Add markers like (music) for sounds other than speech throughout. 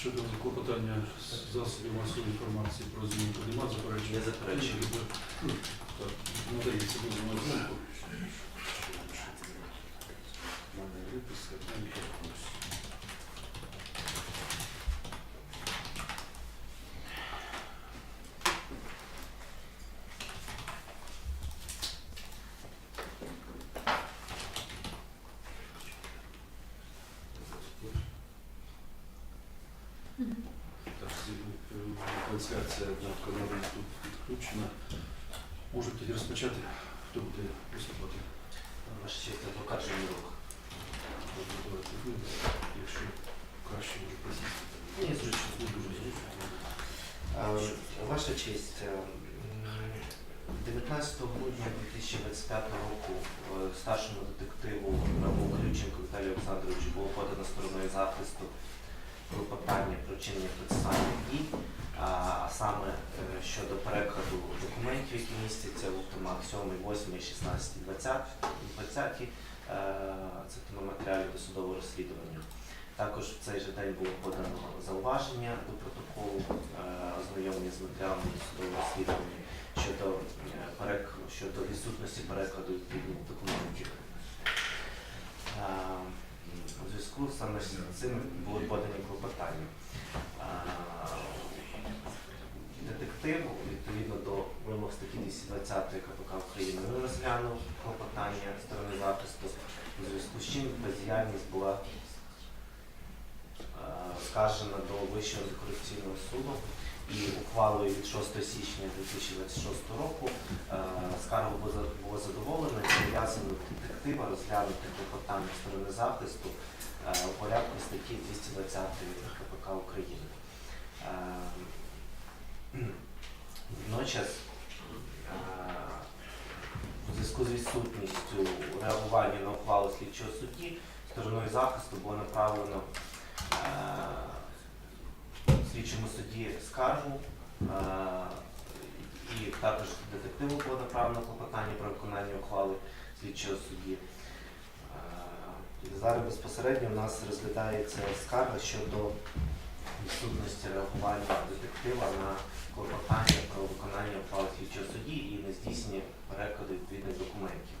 Щодо клопотання з засобів масової інформації про зміну нема заперечень. Не заперечую. Так, надається дозвіл на розмову. У мене виписка, там якось. Так, е, трансляція на каналі тут підключена. Можете тоді розпочати, хто буде виступати. Ваша честь, адвокат Жемірук. Добре, давайте ви, якщо краще може присісти. Ні, зручно. Не дуже зручно. Е, Ваша честь, е, м, 19 грудня 2025 року е, старшому детективу Раву Ключенку Віталію Олександровичу було подано стороною захисту клопотання про вчинення процесуальних дій, а саме е, щодо перекладу документів, які містяться в автомат 7, 8, 16, 20, 20 е, це тема матеріалів досудового розслідування. Також в цей же день було подано зауваження до протоколу е, ознайомлення з матеріалами судового розслідування щодо, е, перек- щодо відсутності перекладу відповідних документів. У зв'язку саме з цим були подані клопотання. Детектив, відповідно до вимог статті 220 КПК України, не розглянув клопотання сторони захисту, у зв'язку з чим бездіяльність була скаржена до Вищого антикорупційного суду і ухвалою від 6 січня 2026 року е, скарга була за- була задоволена і зобов'язано детектива розглянути клопотання сторони захисту е, у порядку статті 220 КПК України. Е, Водночас у зв'язку з відсутністю реагування на ухвалу слідчого судді стороною захисту було направлено слідчому судді скаргу е, і також детективу було направлено клопотання про виконання ухвали слідчого судді. Е, Зараз безпосередньо у нас розглядається скарга щодо відсутності реагування детектива на клопотання про виконання ухвали слідчого судді і не здійснення перекладу відповідних документів.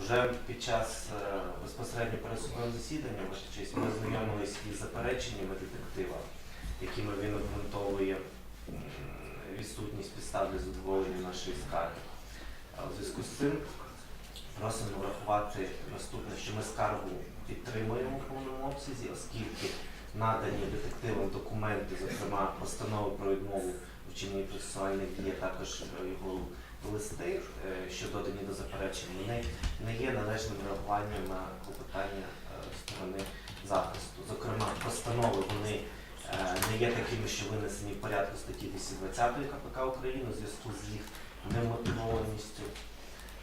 Уже під час е, безпосередньо пересудового засідання, ми знайомились із запереченнями детектива, якими він обґрунтовує відсутність підстав для задоволення нашої скарги. У зв'язку з цим просимо врахувати наступне, що ми скаргу підтримуємо в повному обсязі, оскільки надані детективам документи, зокрема постанови про відмову вчиненні процесуальних дій, а також його листи, е, що додані до заперечень, вони не є належним реагуванням на клопотання е, сторони захисту. Зокрема, постанови вони не є такими, що винесені в порядку статті 220 КПК України у зв'язку з їх немотивованістю.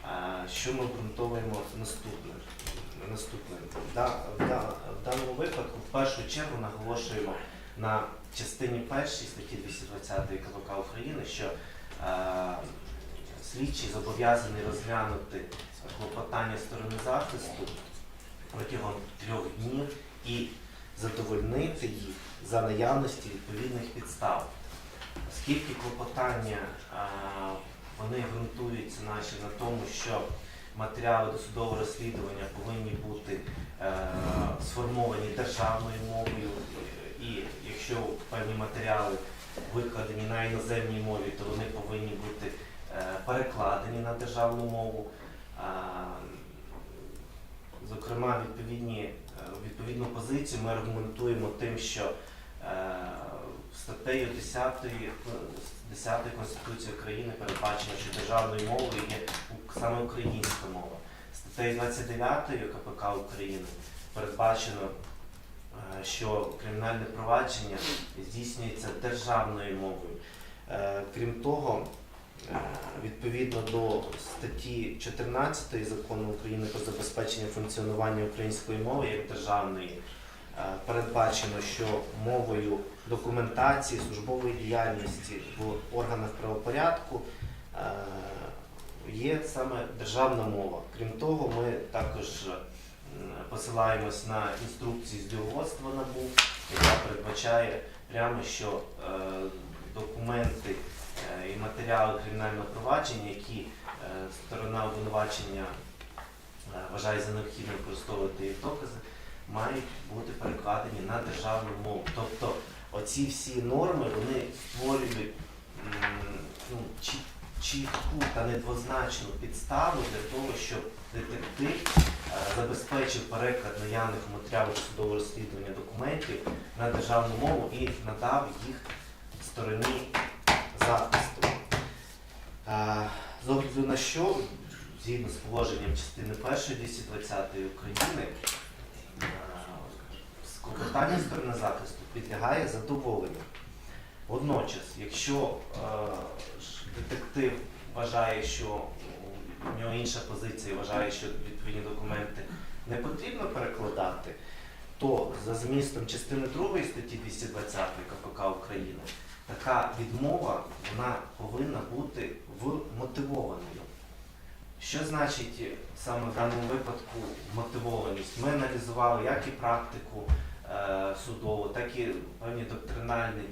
Е, Що ми обґрунтовуємо наступне? Наступне. В даному випадку в першу чергу наголошуємо на частині першій статті 220 КПК України, що е, слідчий зобов'язаний розглянути клопотання сторони захисту протягом трьох днів і задовольнити їх за наявності відповідних підстав. Оскільки клопотання вони ґрунтуються наші на тому, що матеріали досудового розслідування повинні бути е, сформовані державною мовою, і якщо певні матеріали викладені на іноземній мові, то вони повинні бути е, перекладені на державну мову. Е, Зокрема, відповідні, е, відповідну позицію ми аргументуємо тим, що е, статтею 10, е, 10 Конституції України передбачено, що державною мовою є саме українська мова. Статтею 29 КПК України передбачено, е, що кримінальне провадження здійснюється державною мовою. Е, Крім того, е, відповідно до статті 14 закону України про забезпечення функціонування української мови як державної, е, передбачено, що мовою документації, службової діяльності в органах правопорядку е, є саме державна мова. Крім того, ми також посилаємось на інструкцію з діловодства НАБУ, яка передбачає прямо, що е, документи е, і матеріали кримінального провадження, які е, сторона обвинувачення е, вважає за необхідне використовувати як докази, мають бути перекладені на державну мову. Тобто оці всі норми вони створюють ну, чітку та недвозначну підставу для того, щоб детектив е, забезпечив переклад наявних матеріалів судового розслідування документів на державну мову і надав їх стороні захисту. Е, З огляду на що, згідно з положенням частини 1 220 України, клопотання сторони захисту підлягає задоволенню. Водночас, якщо е, детектив вважає, що у нього інша позиція, вважає, що відповідні документи не потрібно перекладати, то за змістом частини 2 статті 220 КПК України така відмова вона повинна бути вмотивованою. Що значить саме в даному випадку мотивованість? Ми аналізували як і практику е, судову, так і певні доктринальні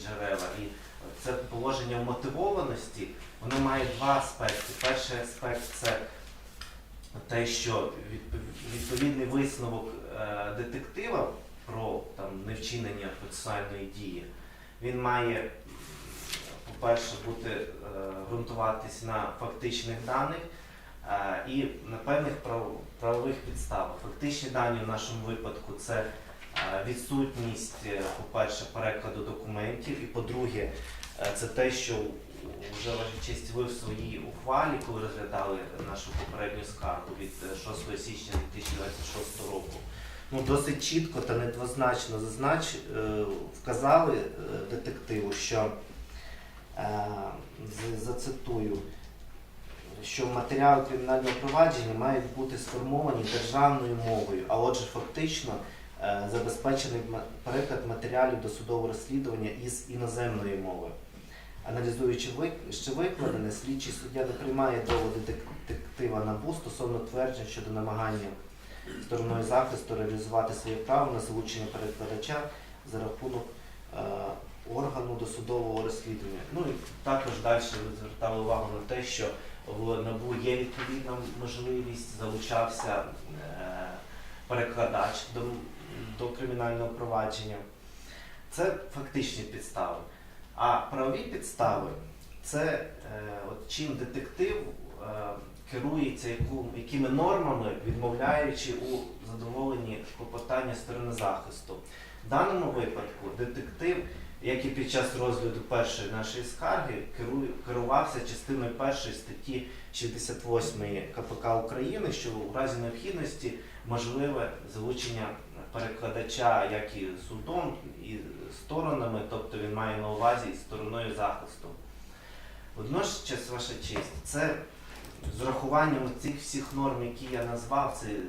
джерела. І це положення вмотивованості, воно має два аспекти. Перший аспект це те, що відповідний висновок е, детектива про там, невчинення процесуальної дії, він має, по-перше, бути е, ґрунтуватись на фактичних даних і на певних правових підставах. Фактичні дані в нашому випадку це відсутність, е, по-перше, перекладу документів, і по-друге, е, це те, що вже ваша честь ви в своїй ухвалі, коли розглядали нашу попередню скаргу від е, 6 січня 2026 року, ну досить чітко та недвозначно зазнач, е, вказали е, детективу, що е, зацитую, що матеріали кримінального провадження мають бути сформовані державною мовою, а отже, фактично е, забезпечений переклад матеріалів до судового розслідування із іноземної мови. Аналізуючи ще викладене, слідчий суддя не приймає доводи детектива НАБУ стосовно тверджень щодо намагання стороною захисту реалізувати своє право на залучення перекладача за рахунок е, органу досудового розслідування. Ну і також далі звертали увагу на те, що в НАБУ є відповідна можливість, залучався е, перекладач до, до кримінального провадження. Це фактичні підстави. А правові підстави це е, от чим детектив е, керується, яку, якими нормами, відмовляючи у задоволенні клопотання сторони захисту. В даному випадку детектив, як і під час розгляду першої нашої скарги, керує, керувався частиною першої статті 68 КПК України, що у разі необхідності можливе залучення перекладача як і судом, і сторонами, тобто він має на увазі і стороною захисту. Водночас, ваша честь, це з урахуванням цих всіх норм, які я назвав, це е,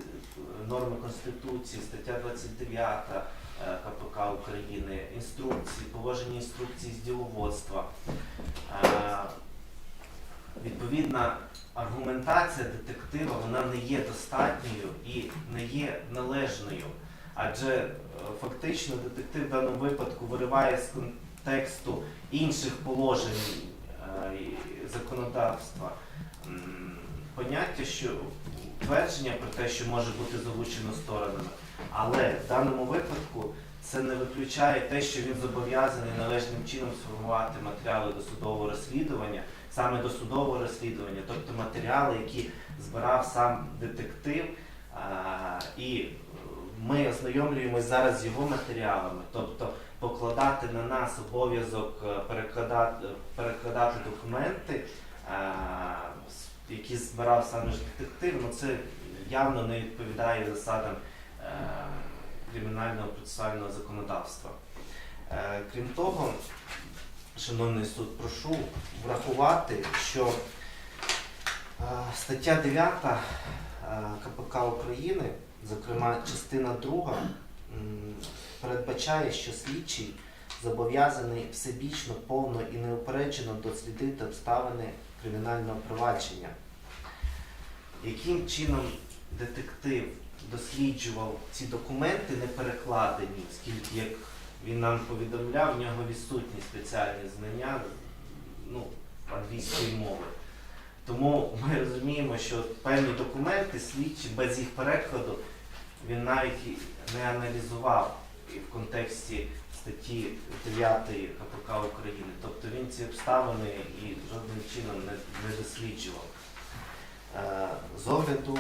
норми Конституції, стаття 29 е, КПК України, інструкції, положення інструкції з діловодства. Відповідна аргументація детектива вона не є достатньою і не є належною. Адже е, фактично детектив в даному випадку вириває з контексту інших положень е, законодавства поняття, що твердження про те, що може бути залучено сторонами. Але в даному випадку це не виключає те, що він зобов'язаний належним чином сформувати матеріали до судового розслідування, саме до судового розслідування, тобто матеріали, які збирав сам детектив. І е, ми ознайомлюємось зараз з його матеріалами, тобто покладати на нас обов'язок е, перекладати, перекладати документи, які збирав саме ж детектив, ну це явно не відповідає засадам е, кримінального процесуального законодавства. Е, Крім того, шановний суд, прошу врахувати, що е, стаття 9 е, КПК України, зокрема частина 2, передбачає, що слідчий зобов'язаний всебічно, повно і неупереджено дослідити обставини кримінального провадження. Яким чином детектив досліджував ці документи, не перекладені, оскільки, як він нам повідомляв, в нього відсутні спеціальні знання ну, англійської мови. Тому ми розуміємо, що певні документи слідчі без їх перекладу він навіть не аналізував і в контексті статті 9 КПК України. Тобто він ці обставини і жодним чином не, не досліджував. Е, З огляду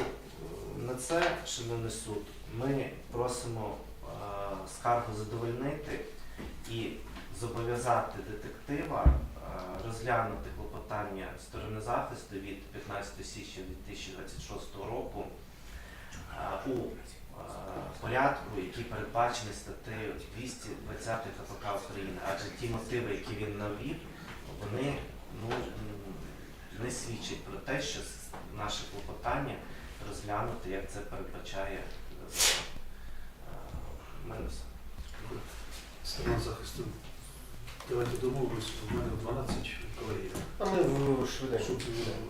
на це, шановний суд, ми просимо скаргу задовольнити і зобов'язати детектива е, розглянути клопотання сторони захисту від 15 січня 2026 року е, у е, порядку, який передбачений статтею 220 КПК України. Адже ті мотиви, які він навів, вони ну, не свідчать про те, що наше клопотання розглянути, як це передбачає в. Сторона захисту. Давайте домовимось, у мене в 12 колеги. А ми в- швиденько.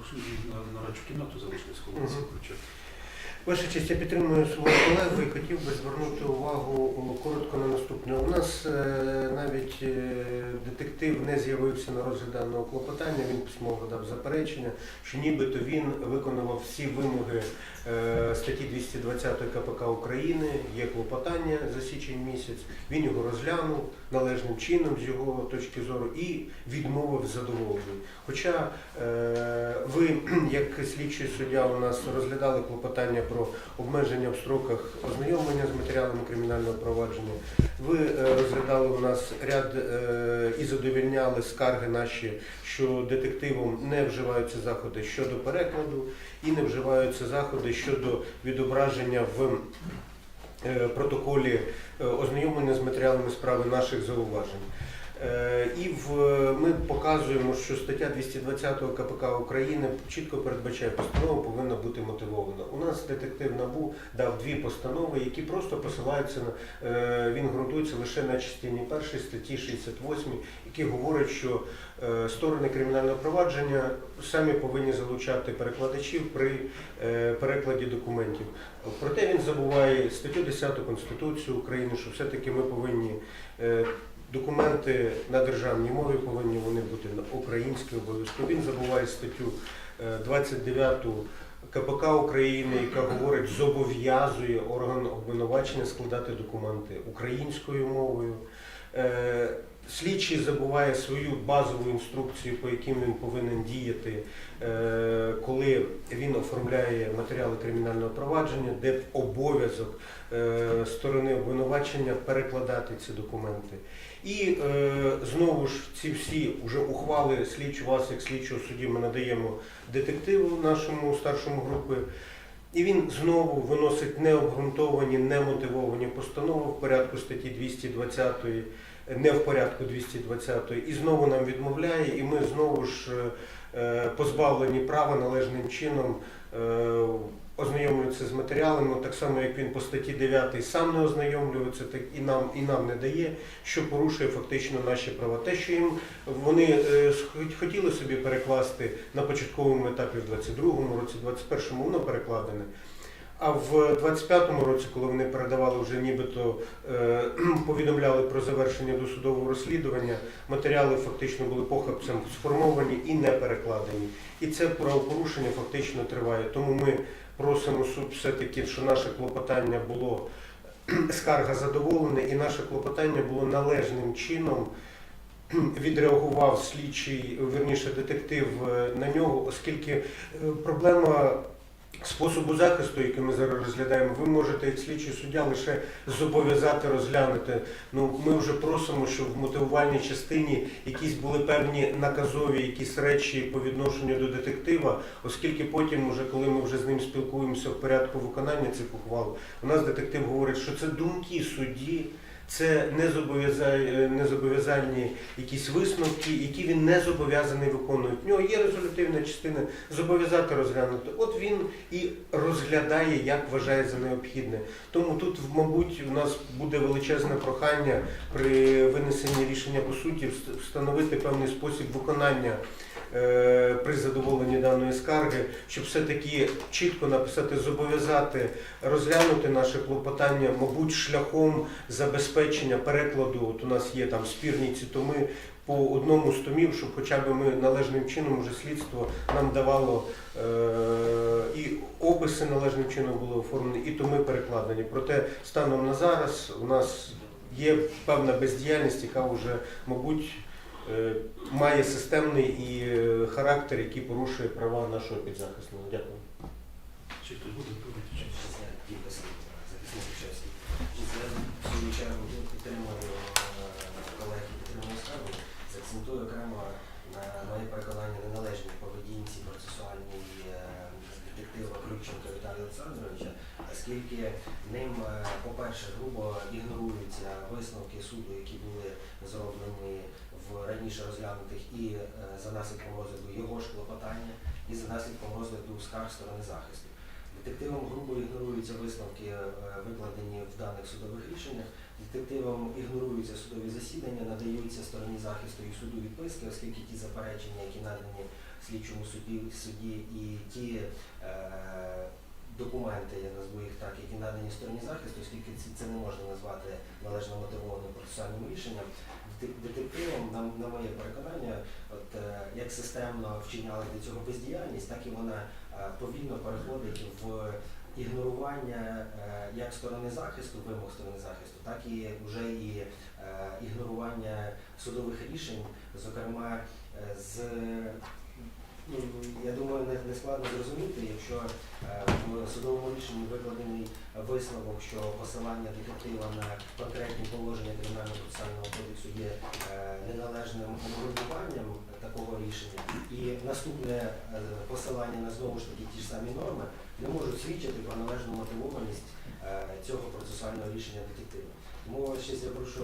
Щоб на, на радшу кімнату залишились хлопці Мгм. включати. Ваша честь, я підтримую свого колегу і хотів би звернути увагу о, коротко на наступне. У нас е, навіть е, детектив не з'явився на розгляд даного клопотання, він письмово дав заперечення, що нібито він виконував всі вимоги статті 220 КПК України, є клопотання за січень місяць, він його розглянув належним чином з його точки зору і відмовив задоволений. Хоча е, ви, (clears throat) як слідчий суддя, у нас розглядали клопотання про обмеження в строках ознайомлення з матеріалами кримінального провадження. Ви е, розглядали у нас ряд е, і задовільняли скарги наші, що детективом не вживаються заходи щодо перекладу і не вживаються заходи щодо відображення в е, протоколі е, ознайомлення з матеріалами справи наших зауважень. Е, І в, ми показуємо, що стаття 220 КПК України чітко передбачає, постанова повинна бути мотивована. У нас детектив НАБУ дав дві постанови, які просто посилаються на е, він ґрунтується лише на частині першої статті 68, які говорять, що е, сторони кримінального провадження самі повинні залучати перекладачів при перекладі документів. Проте він забуває статтю 10 Конституції України, що все-таки ми повинні документи на державній мові повинні вони бути на українській обов'язково. Він забуває статтю е, 29 КПК України, яка говорить, зобов'язує орган обвинувачення складати документи українською мовою. Е, Слідчий забуває свою базову інструкцію, по яким він повинен діяти, е, коли він оформляє матеріали кримінального провадження, де обов'язок е, сторони обвинувачення перекладати ці документи. І е, знову ж ці всі вже ухвали слідчу вас, як слідчого судді, ми надаємо детективу нашому старшому групи. І він знову виносить необґрунтовані, немотивовані постанови в порядку статті 220, не в порядку 220, і знову нам відмовляє, і ми знову ж е, позбавлені права належним чином ознайомлюватися з матеріалами, так само як він по статті 9 сам не ознайомлюється, так і нам, і нам не дає, що порушує фактично наші права. Те, що їм вони е, хотіли собі перекласти на початковому етапі в 22-му році, 21-му воно перекладене. А в 25-му році, коли вони передавали вже нібито е, (clears throat) повідомляли про завершення досудового розслідування, матеріали фактично були похабцем сформовані і не перекладені. І це правопорушення фактично триває. Тому ми просимо суд все-таки, що наше клопотання було (clears throat) скарга задоволена, і наше клопотання було належним чином. (clears throat) Відреагував слідчий, верніше детектив е, на нього, оскільки е, проблема способу захисту, який ми зараз розглядаємо, ви можете як слідчий суддя лише зобов'язати розглянути. Ну ми вже просимо, щоб в мотивувальній частині якісь були певні наказові якісь речі по відношенню до детектива, оскільки потім, уже коли ми вже з ним спілкуємося в порядку виконання цих ухвал, у нас детектив говорить, що це думки судді. Це зобов'яза- не зобов'язальні якісь висновки, які він не зобов'язаний виконувати. В нього є резолютивна частина зобов'язати розглянути. От він і розглядає, як вважає за необхідне. Тому тут, мабуть, у нас буде величезне прохання при винесенні рішення по суті встановити певний спосіб виконання е, при задоволенні даної скарги, щоб все-таки чітко написати, зобов'язати розглянути наше клопотання, мабуть, шляхом забезпечення перекладу. От у нас є там спірні ці томи по одному з томів, щоб хоча б ми належним чином вже слідство нам давало е, і описи належним чином були оформлені, і томи перекладені. Проте станом на зараз у нас є певна бездіяльність, яка вже, мабуть, е, має системний і е, характер, який порушує права нашого підзахисного. Дякую. Чи хтось буде відповідати? захисник чергу підтримую е, колег підтримую скаргу. Закцентую окремо на моє переконання неналежній поведінці процесуальній е, детектива Крюченка Віталія Олександровича, оскільки ним, е, по-перше, грубо ігноруються висновки суду, які були зроблені раніше розглянутих і е, за наслідком розгляду його ж клопотання, і за наслідком розгляду скарг сторони захисту. Детективом грубо ігноруються висновки, е, викладені в даних судових рішеннях. Детективом ігноруються судові засідання, надаються стороні захисту і суду відписки, оскільки ті заперечення, які надані слідчому суді, суді і ті е, документи, я назву їх так, які надані стороні захисту, оскільки це не можна назвати належно мотивованим процесуальним рішенням. Детективом, на, на моє переконання, от е, як системно вчиняли до цього бездіяльність, так і вона е, повільно переходить в ігнорування е, як сторони захисту, вимог сторони захисту, так і вже і ігнорування судових рішень, зокрема з я думаю, не, складно зрозуміти, якщо е, в судовому рішенні викладений висновок, що посилання детектива на конкретні положення кримінального процесуального кодексу є е, неналежним обґрунтуванням такого рішення, і наступне е, посилання на знову ж таки ті ж самі норми не можуть свідчити про належну мотивованість цього процесуального рішення детектива. Тому ще я прошу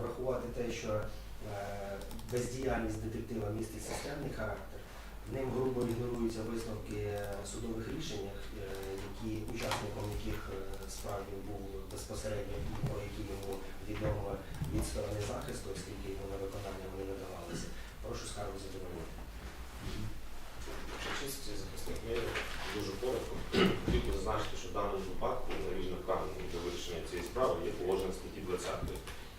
врахувати те, що бездіяльність детектива містить системний характер. Ним грубо ігноруються висновки е, судових рішеннях, е, які учасником яких е, справ він був безпосередньо про які йому відомо від сторони захисту, оскільки йому на виконання вони надавалися. Прошу скаргу задовольнити. Честь захисник ми дуже коротко. Хотів би зазначити, що в даному випадку наріжним каменем для вирішення цієї справи є положення статті 20,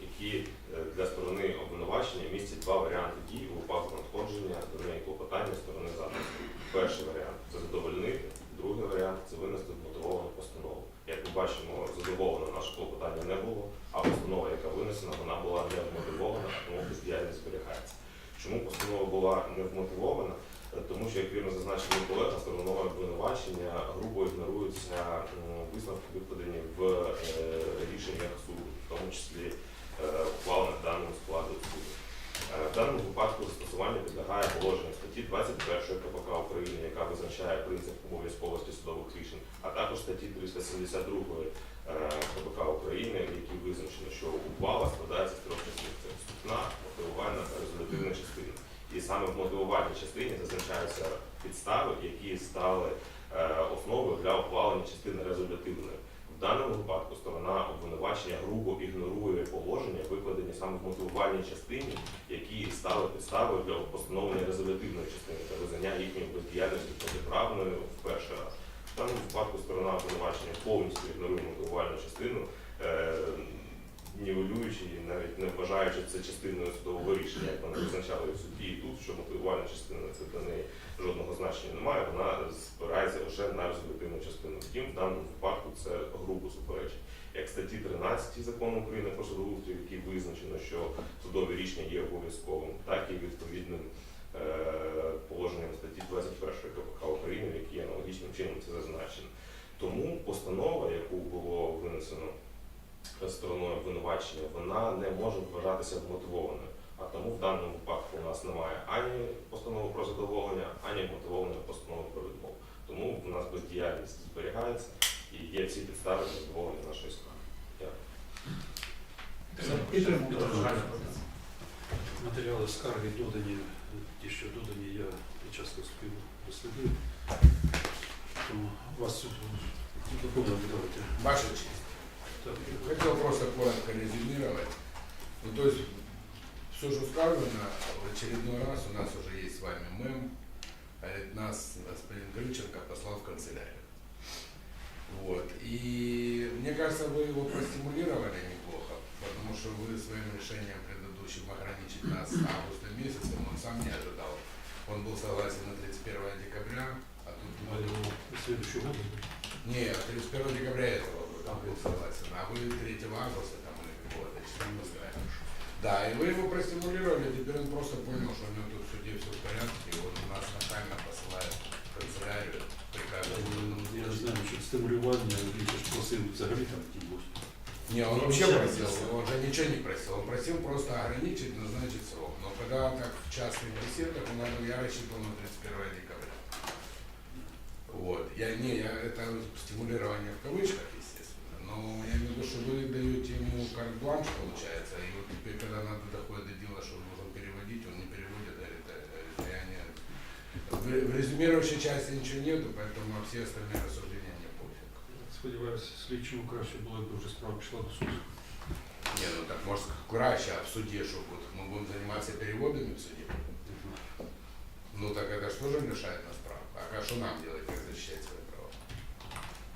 які е, для сторони обвинувачення містять два варіанти дій у випадку надходження до неї клопотання сторони захисту. Перший варіант це задовольнити, другий варіант це винести вмотивовану постанову. Як ми бачимо, задоволено наше клопотання не було, а постанова, яка винесена, вона була не вмотивована, тому бездіяльність зберігається. Чому постанова була не вмотивована? Е, Тому що, як вірно зазначив мій колега, стороною обвинувачення грубо ігноруються м, висновки, викладені в е, рішеннях суду, в тому числі е, ухвалених даним складу суду. Е, В даному випадку застосування підлягає положення статті 21 КПК України, яка визначає принцип обов'язковості судових рішень, а також статті 372 е, КПК України, в якій визначено, що ухвала складається з трьох частин. Це вступна, мотивувальна та резолютивна частина. І саме в мотивувальній частині зазначаються підстави, які стали основою для ухвалення частини резолютивної. В даному випадку сторона обвинувачення грубо ігнорує положення, викладені саме в мотивувальній частині, які стали підставою для постановлення резолютивної частини та визнання їхньої бездіяльності протиправною в перший раз. В даному випадку сторона обвинувачення повністю ігнорує мотивувальну частину. Нівелюючи і навіть не вважаючи це частиною судового рішення, як вони визначали в суді і тут, що мотивувальна частина це для неї жодного значення немає, вона спирається лише на резолютивну частину. Втім, в даному випадку це грубо суперечить. Як статті 13 закону України про судоустрій, в визначено, що судове рішення є обов'язковим, так і відповідним е, положенням статті 21 КПК України, в якій аналогічним чином це зазначено. Тому постанова, яку було винесено стороною обвинувачення, вона не може вважатися вмотивованою. А тому в даному випадку у нас немає ані постанови про задоволення, ані мотивованої постанови про відмову. Тому в нас бездіяльність зберігається і є всі підстави для задоволення нашої справи. Дякую. Матеріали скарги додані, ті, що додані, я під час виступів дослідив. Тому вас доповнили, давайте. Так, Хотел просто коротко резюмировать. Ну, то есть, все, что сказано, в очередной раз у нас уже есть с вами мем. Говорит, нас господин Крюченко послал в канцелярию. Вот. И мне кажется, вы его простимулировали неплохо, потому что вы своим решением предыдущим ограничить нас августом месяцем, он сам не ожидал. Он был согласен на 31 декабря, а тут а його слідущого году. нет, 31 декабря этого года был согласен, а вы 3 августа там или какого-то числа поставили. Да, и вы его простимулировали, теперь он просто понял, что у него тут в суде все в порядке, и он нас нахально посылает в канцелярию. Прекрасно. Я не знаю, що стимулювання, він же ж просив взагалі там ті бути. Не, он Ну, вообще вообще просил, просил. он же ничего не просил, он просил просто ограничить, назначить срок. Но когда так в частных беседах, он говорил, я рассчитывал на 31 декабря. Вот. Я не, я это стимулирование в кавычках, естественно. Но я имею в виду, что вы даете ему карт-бланш, получается, и вот теперь, когда надо доходит до дела, что он должен переводить, он не переводит, говорит, э, э, я не... В, в резюмирующей части ничего нету, поэтому на все остальные рассуждения мне пофиг. Сподіваюся, слідчому краще було, якби вже справа пішла до суду. Не, ну так может краще, а в суде, что вот мы будем заниматься переводами в суде. Ну так это что же лишает нас прав? А как что нам делать, как защищать свои права?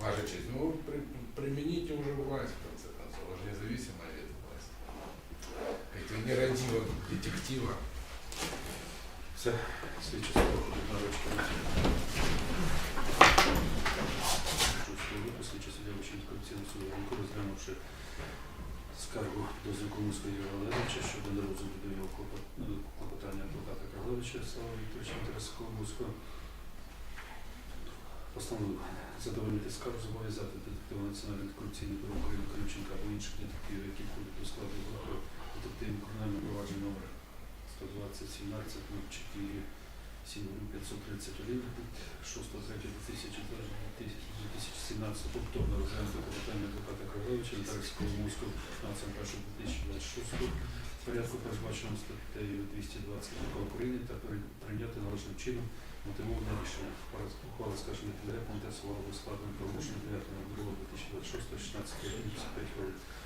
Ваша честь, ну при- примените уже власть, в конце концов, вы же независимая вид власти. Этим нерадивым детективом. Все, слідчі справи на ручки. Жорсткий випуск, слідчі суддя Вищенського корупційного суду Ранку, розглянувши скаргу до Зюковського Юрія Валерійовича щодо нерозгляду до його клопот- ну, клопотання адвоката Краглевича Слава Вікторовича Тараса Коломойського, постановив задовольнити скаргу, зобов'язати детектива Національного антикорупційного бюро України Кривченка або інших детективів, які входять до складу групи детективів кримінального провадження номер 120 17 04 7531 від 6.3.2017 повторно розглянути клопотання адвоката Кравлевича Наталії Коломойського 15.1.2026 в порядку передбаченому статтею 220 КП України та прийняти належним чином мотивоване рішення. Ухвала скажена підряд Монте Солового складу правомочного 9.02.2026 16 55